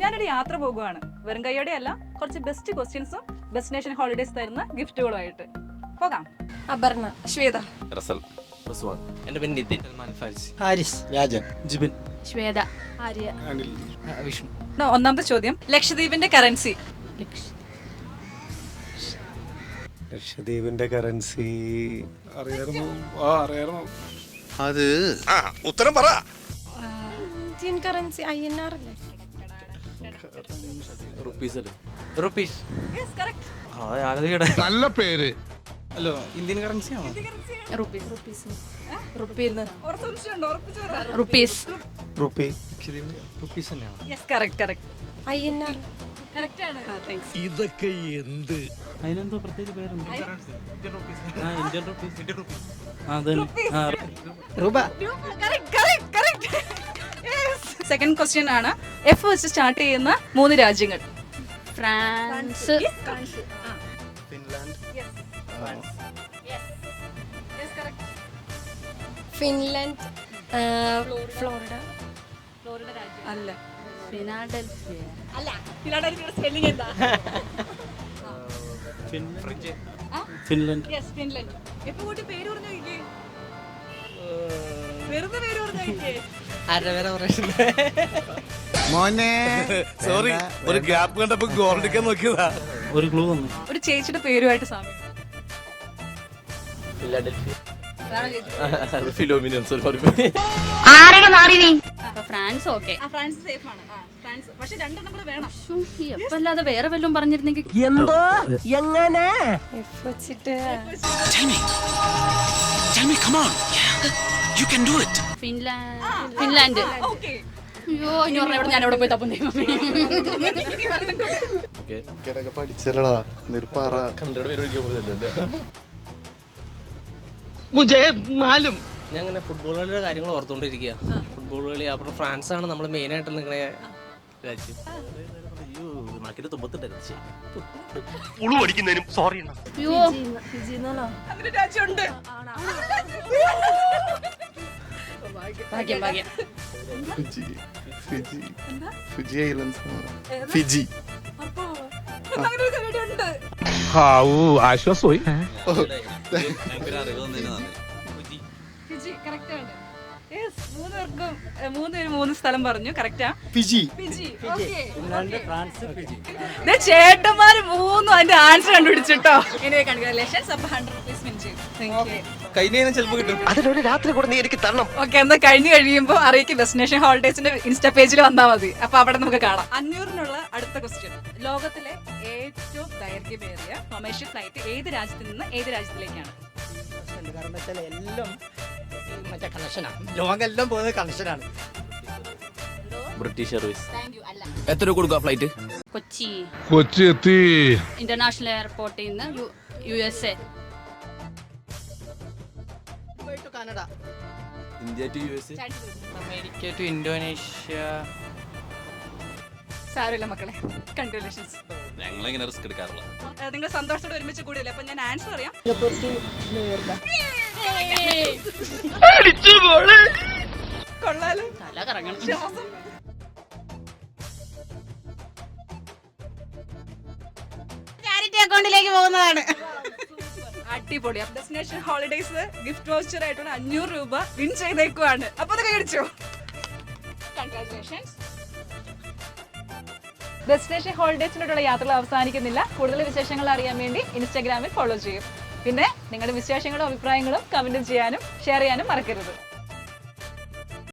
ഞാനൊരു യാത്ര പോകുവാണ്. വെറും കൈയോടെ അല്ല കുറച്ച് ബെസ്റ്റ് ക്വസ്റ്റ്യൻസും ഡെസ്റ്റിനേഷൻ ഹോളിഡേസ് തരുന്ന ഗിഫ്റ്റുകളുമായിട്ട്. പോകാം. അപർണ ശ്വേത. റസൽ. റിസ്വാൻ എന്റെ പേര് നിതിൻ. സൽമാൻ ഫാരിസ്. ഹാരിസ്. രാജൻ. ജിബിൻ. ശ്വേത. ആര്യ. വിഷ്ണു. ന്നാ, ഒന്നാമത്തെ ചോദ്യം. ലക്ഷദ്വീപിന്റെ കറൻസി ലക്ഷദ്വീപിന്റെ കറൻസി അറിയാമോ ആ അറിയാമോ അത് ഉത്തരം പറ. Indian currency I N R അല്ലേ? റുപ്പീസ് നല്ല പേര്. ഹലോ ഇന്ത്യൻ കറൻസി ആണോ? Rupees rupees. ഇതൊക്കെ എന്ത്? അതിനെന്തോ പ്രത്യേക പേരുണ്ട്. ആ ഇന്ത്യൻ റുപ്പീസ്. Second question ആണ്. എഫ് വെച്ച് സ്റ്റാർട്ട് ചെയ്യുന്ന മൂന്ന് രാജ്യങ്ങൾ. ഫ്രാൻസ്. ഫിൻലാൻഡ്. ഫ്ലോറിഡ. അല്ല. ഫിനാഡൽഫിയ. സ്പെല്ലിംഗ് എന്താ? ഫിൻലൻഡ്. Yes Finland. എപ്പോ കൂട്ടി പേര് പറഞ്ഞു നോക്കിയേ വെറുതെ പേര് പറഞ്ഞു നോക്കിയേ ആരുടെ പേരാ പറയുന്നത് മോനെ. സോറി ഒരു ഗ്യാപ്പ് കണ്ടപ്പോ ഗോൾഡിക്കാൻ നോക്കിയതാ. ഒരു ക്ലൂ തന്നു ഒരു ചേച്ചിയുടെ പേരുമായിട്ട് സാമ്യം. അപ്പൊ ഫ്രാൻസ് ഓക്കെ. ആ ഫ്രാൻസ് സേഫ് ആണ്. ആ ഫ്രാൻസ്. പക്ഷെ രണ്ടെണ്ണം വേണം. വേറെ വല്ലതും പറഞ്ഞിരുന്നെങ്കിൽ എന്തോ? എങ്ങനെ? എഫ് വെച്ചിട്ട് ഫിൻലാൻഡ്. ഫിൻലാൻഡ്. ഓക്കെ. അയ്യോ ഇനി പറഞ്ഞ ഇവിടെ ഞാൻ അവിടെ പോയി തപ്പും ദൈവമേ. ഇടയ്ക്ക് പഠിച്ചല്ലടാ എന്നൊരു പറ. കണ്ടയുടെ പേര് ഒഴിക്കാൻ പോകുന്നില്ല ഞാൻ അങ്ങനെ ഫുട്ബോൾ കളിയുടെ കാര്യങ്ങൾ ഓർത്തുകൊണ്ടിരിക്കുക ഫുട്ബോൾ കളി അപ്പോൾ ഫ്രാൻസ് ആണ് നമ്മൾ മെയിൻ ആയിട്ട് നിൽക്കുന്ന രാജ്യം. അയ്യോ നാക്കിന്റെ തുമ്പത്തുണ്ടായിരുന്നു. ഉളു അടിക്കുന്നതിനും സോറി അയ്യോ. അങ്ങനെ രാജ്യമുണ്ട്. ഭാഗ്യം ഭാഗ്യം. Fiji Fiji Fiji islands Fiji. ആശ്വാസമായി. ഫിജി കറക്റ്റ് ആണ്. Yes, മൂന്ന് മൂന്ന് സ്ഥലം പറഞ്ഞു കറക്റ്റാ ഫിജി. Fiji France Fiji. ദേ ചേട്ടന്മാര് മൂന്നും അതിന്റെ ആൻസർ കണ്ടുപിടിച്ചിട്ടോ? എനിവേ കൺഗ്രാലേഷൻസ് അപ്പൊ ഹൺഡ്രഡ് റുപ്പീസ് വിൻ ചെയ്തു. ചിലപ്പോൾ കിട്ടും. അതിനൊരു രാത്രി കൂടെ നീ എനിക്ക് തരണം. ഓക്കെ എന്നാ കഴിഞ്ഞു കഴിയുമ്പോൾ അറിയിക്കും ഡെസ്റ്റിനേഷൻ ഹോളിഡേസിന്റെ ഇൻസ്റ്റാ പേജിൽ വന്നാൽ മതി. അപ്പൊ അവിടെ നമുക്ക് കാണാം. അഞ്ഞൂറിനുള്ള അടുത്ത ക്വസ്റ്റ്യൻ ലോകത്തിലെ ഏറ്റവും ദൈർഘ്യമേറിയ കൊമേഴ്ഷ്യൽ ഫ്ലൈറ്റ് ഏത് രാജ്യത്തിൽ നിന്ന് ഏത് രാജ്യത്തിലേക്കാണ്? കാരണം എല്ലാം മറ്റേ കണക്ഷനാണ് ലോകമെല്ലാം പോകുന്നത് കണക്ഷനാണ് ബ്രിട്ടീഷ് എയർവേസ് എത്ര രൂപ കൊടുക്കുക ഫ്ലൈറ്റ് കൊച്ചി. കൊച്ചി എത്തി. ഇന്റർനാഷണൽ എയർപോർട്ടിൽ നിന്ന് യു- എസ് എ പോയിട്ട് Canada India to U S America to Indonesia. സാരമില്ല മക്കളെ. കൺഗ്രാലേഷൻസ് ഞങ്ങളിങ്ങനെ റിസ്ക് എടുക്കാറില്ല നിങ്ങൾ സന്തോഷത്തോടെ ഒരുമിച്ച് കൂടിയല്ലേ? അപ്പൊ ഞാൻ ആൻസർ അറിയാം കൊള്ളാലോ തല കറങ്ങണം ശ്വാസം അക്കൗണ്ടിലേക്ക് പോകുന്നതാണ്. അടിപൊളി. ഡെസ്റ്റിനേഷൻ ഹോളിഡേസ് ഗിഫ്റ്റ് വൗച്ചർ ആയിട്ടുള്ള അഞ്ഞൂറ് രൂപ വിൻ ചെയ്തേക്കുവാണ്. അപ്പൊ അത് കഴിച്ചോ കൺഗ്രാറ്റുലേഷൻസ് ഡെസ്റ്റിനേഷൻ ഹോളിഡേസിനോടുള്ള യാത്രകൾ അവസാനിക്കുന്നില്ല. കൂടുതൽ വിശേഷങ്ങൾ അറിയാൻ വേണ്ടി ഇൻസ്റ്റാഗ്രാമിൽ ഫോളോ ചെയ്യും. പിന്നെ നിങ്ങളുടെ വിശേഷങ്ങളും അഭിപ്രായങ്ങളും കമന്റ് ചെയ്യാനും ഷെയർ ചെയ്യാനും മറക്കരുത്.